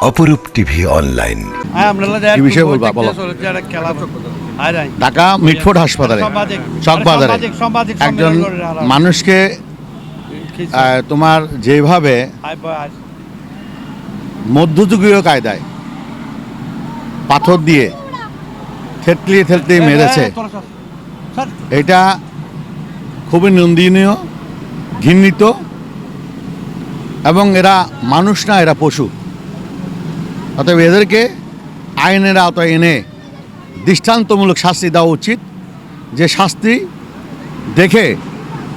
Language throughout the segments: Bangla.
অপরূপ টিভি অনলাইন। কি বিষয়ে বলবা? বলো। ঢাকা মিটফোর্ড হাসপাতালে। চকবাজারে একজন মানুষকে তোমার যেভাবে মধ্যযুগীয় কায়দায় পাথর দিয়ে থেতলিয়ে থেতলিয়ে মেরেছে এটা খুবই নিন্দনীয় ঘৃণিত এবং এরা মানুষ না এরা পশু। অতএব এদেরকে আইনের আওতায় এনে দৃষ্টান্তমূলক শাস্তি দেওয়া উচিত। যে শাস্তি দেখে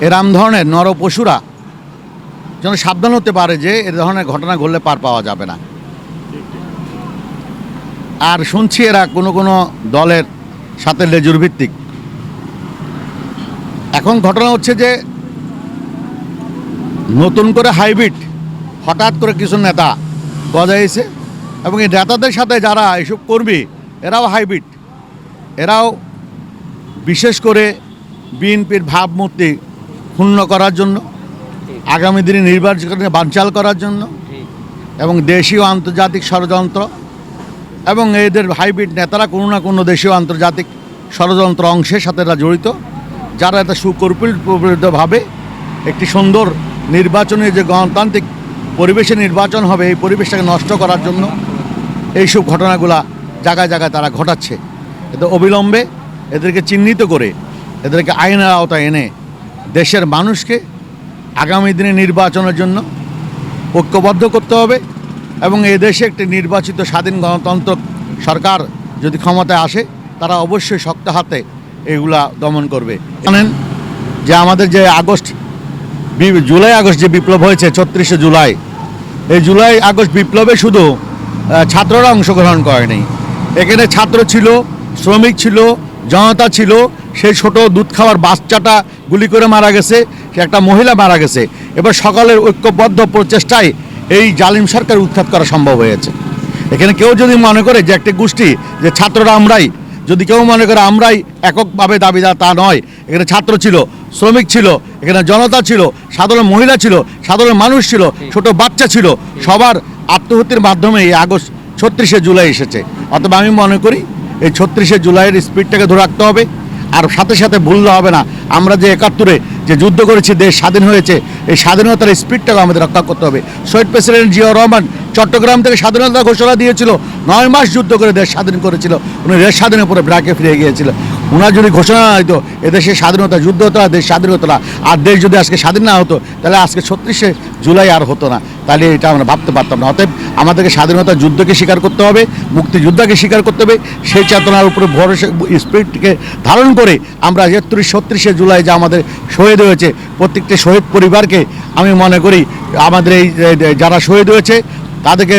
এরাম ধরনের নর পশুরা যেন সাবধান হতে পারে যে এ ধরনের ঘটনা ঘটলে পার পাওয়া যাবে না। আর শুনছি এরা কোনো কোনো দলের সাথে লেজুর ভিত্তিক এখন ঘটনা হচ্ছে যে নতুন করে হাইব্রিড হঠাৎ করে কিছু নেতা গজাইছে। এবং এই নেতাদের সাথে যারা এসব কর্মী, এরাও হাইব্রিড। এরাও বিশেষ করে বিএনপির ভাবমূর্তি ক্ষুণ্ণ করার জন্য, আগামী দিনে নির্বাচনে বানচাল করার জন্য এবং দেশীয় আন্তর্জাতিক ষড়যন্ত্র এবং এদের হাইব্রিড নেতারা কোনো না কোনো দেশীয় আন্তর্জাতিক ষড়যন্ত্র অংশের সাথে এরা জড়িত, যারা এটা সুকল্পিতভাবে একটি সুন্দর নির্বাচনে যে গণতান্ত্রিক পরিবেশে নির্বাচন হবে, এই পরিবেশটাকে নষ্ট করার জন্য এইসব ঘটনাগুলা জায়গায় জায়গায় তারা ঘটাচ্ছে। এতে অবিলম্বে এদেরকে চিহ্নিত করে, এদেরকে আইনের আওতায় এনে দেশের মানুষকে আগামী দিনে নির্বাচনের জন্য ঐক্যবদ্ধ করতে হবে এবং এই দেশে একটি নির্বাচিত স্বাধীন গণতন্ত্র সরকার যদি ক্ষমতায় আসে, তারা অবশ্যই শক্ত হাতে এগুলা দমন করবে। জানেন যে আমাদের যে আগস্ট জুলাই আগস্ট যে বিপ্লব হয়েছে, ছত্রিশে জুলাই, এই জুলাই আগস্ট বিপ্লবে শুধু ছাত্ররা অংশগ্রহণ করেনি। এখানে ছাত্র ছিল, শ্রমিক ছিল, জনতা ছিল, সেই ছোট দুধ খাওয়ার বাচ্চাটা গুলি করে মারা গেছে একটা মহিলা মারা গেছে। এবার সকলের ঐক্যবদ্ধ প্রচেষ্টায় এই জালিম সরকার উৎখাত করা সম্ভব হয়েছে। এখানে কেউ যদি মনে করে যে একটি গোষ্ঠী, যে ছাত্ররা আমরাই, যদি কেউ মনে করে আমরাই এককভাবে দাবিদার, তা নয়। এখানে ছাত্র ছিল, শ্রমিক ছিল, এখানে জনতা ছিল, সাধারণ মহিলা ছিল, সাধারণ মানুষ ছিল, ছোট বাচ্চা ছিল, সবার আত্মহত্যের মাধ্যমে এই আগস্ট ছত্রিশে জুলাই এসেছে। অথবা আমি মনে করি এই ছত্রিশে জুলাইয়ের স্পিডটাকে ধরে রাখতে হবে। আর সাথে সাথে ভুললে হবে না। আমরা যে একাত্তরে যে যুদ্ধ করেছি, দেশ স্বাধীন হয়েছে, এই স্বাধীনতার স্পিডটাকে আমাদের রক্ষা করতে হবে। শহীদ প্রেসিডেন্ট জিয়া রহমান চট্টগ্রাম থেকে স্বাধীনতা ঘোষণা দিয়েছিল, নয় মাস যুদ্ধ করে দেশ স্বাধীন করেছিল। উনি দেশ স্বাধীনের পরে ব্রাকে ফিরে গিয়েছিল। ওনার যদি ঘোষণা না হতো এদেশে স্বাধীনতা, যুদ্ধ হতো না, দেশ স্বাধীন হতো না, আর দেশ যদি আজকে স্বাধীন না হতো, তাহলে আজকে ছত্রিশে জুলাই আর হতো না। তাহলে এটা আমরা ভাবতে পারতাম না। অতএব আমাদেরকে স্বাধীনতা যুদ্ধকে স্বীকার করতে হবে, মুক্তিযোদ্ধাকে স্বীকার করতে হবে। সেই চেতনার উপরে ভরসা, স্পিরিটকে ধারণ করে আমরা একত্রিশ, ছত্রিশে জুলাই যে আমাদের শহীদ হয়েছে, প্রত্যেকটি শহীদ পরিবারকে আমি মনে করি, আমাদের এই যারা শহীদ হয়েছে, তাদেরকে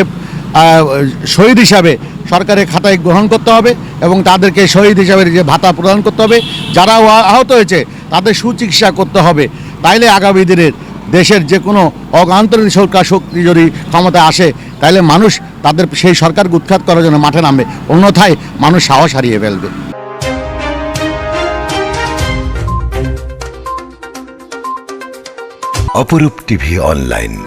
শহীদ হিসাবে সরকারের খাতায় গ্রহণ করতে হবে এবং তাদেরকে শহীদ হিসাবে যে ভাতা প্রদান করতে হবে, যারা আহত হয়েছে তাদের সুচিকিৎসা করতে হবে। তাইলে আগামী দিনের দেশের যে কোনো অগান্তরীণ সরকার শক্তি যদি ক্ষমতায় আসে তাহলে মানুষ তাদের সেই সরকারকে উৎখাত করার জন্য মাঠে নামবে। অন্যথায় মানুষ সাহস হারিয়ে ফেলবে। অপরূপ টিভি অনলাইন।